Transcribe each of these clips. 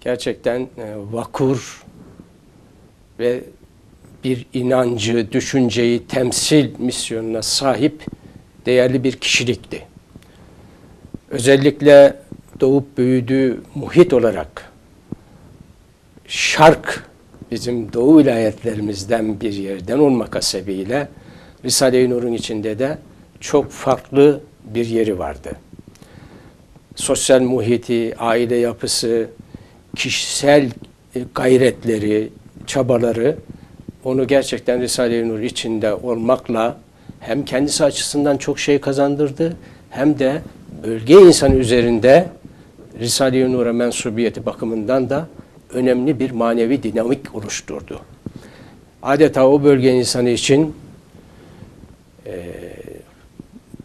gerçekten e, vakur ve bir inancı, düşünceyi temsil misyonuna sahip değerli bir kişilikti. Özellikle doğup büyüdüğü muhit olarak Şark bizim doğu vilayetlerimizden bir yerden olmak hasebiyle Risale-i Nur'un içinde de çok farklı bir yeri vardı. Sosyal muhiti, aile yapısı, kişisel e, gayretleri, çabaları onu gerçekten Risale-i Nur içinde olmakla hem kendisi açısından çok şey kazandırdı hem de bölge insanı üzerinde Risale-i Nur'a mensubiyeti bakımından da önemli bir manevi dinamik oluşturdu. Adeta o bölge insanı için e,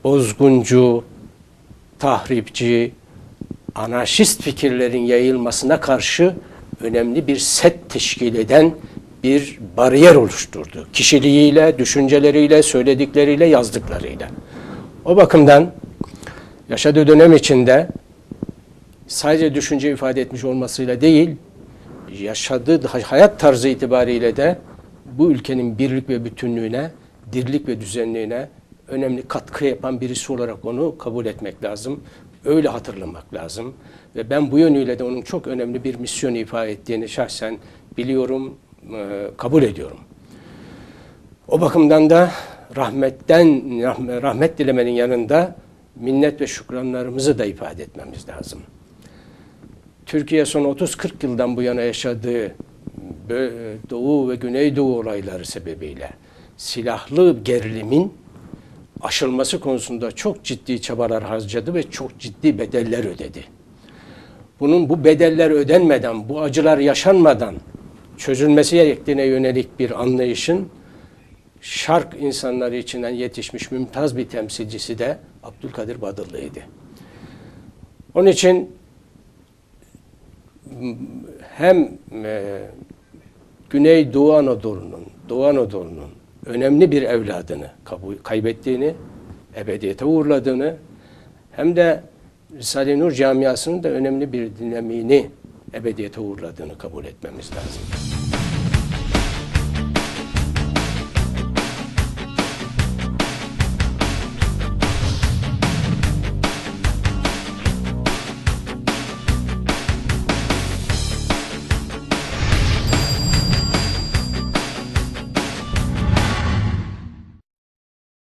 bozguncu, tahripçi, anarşist fikirlerin yayılmasına karşı önemli bir set teşkil eden bir bariyer oluşturdu. Kişiliğiyle, düşünceleriyle, söyledikleriyle, yazdıklarıyla. O bakımdan yaşadığı dönem içinde sadece düşünce ifade etmiş olmasıyla değil, yaşadığı hayat tarzı itibariyle de bu ülkenin birlik ve bütünlüğüne, dirlik ve düzenliğine önemli katkı yapan birisi olarak onu kabul etmek lazım. Öyle hatırlamak lazım. Ve ben bu yönüyle de onun çok önemli bir misyon ifade ettiğini şahsen biliyorum, e, kabul ediyorum. O bakımdan da rahmetten, rahmet dilemenin yanında minnet ve şükranlarımızı da ifade etmemiz lazım. Türkiye son 30-40 yıldan bu yana yaşadığı Doğu ve Güneydoğu olayları sebebiyle silahlı gerilimin aşılması konusunda çok ciddi çabalar harcadı ve çok ciddi bedeller ödedi. Bunun bu bedeller ödenmeden, bu acılar yaşanmadan çözülmesi gerektiğine yönelik bir anlayışın şark insanları içinden yetişmiş mümtaz bir temsilcisi de Abdülkadir Badırlı'ydı. Onun için hem e, Güney Doğu Anadolu'nun, Doğu Anadolu'nun önemli bir evladını kaybettiğini, ebediyete uğurladığını hem de Risale-i Nur camiasının da önemli bir dinamiğini ebediyete uğurladığını kabul etmemiz lazım.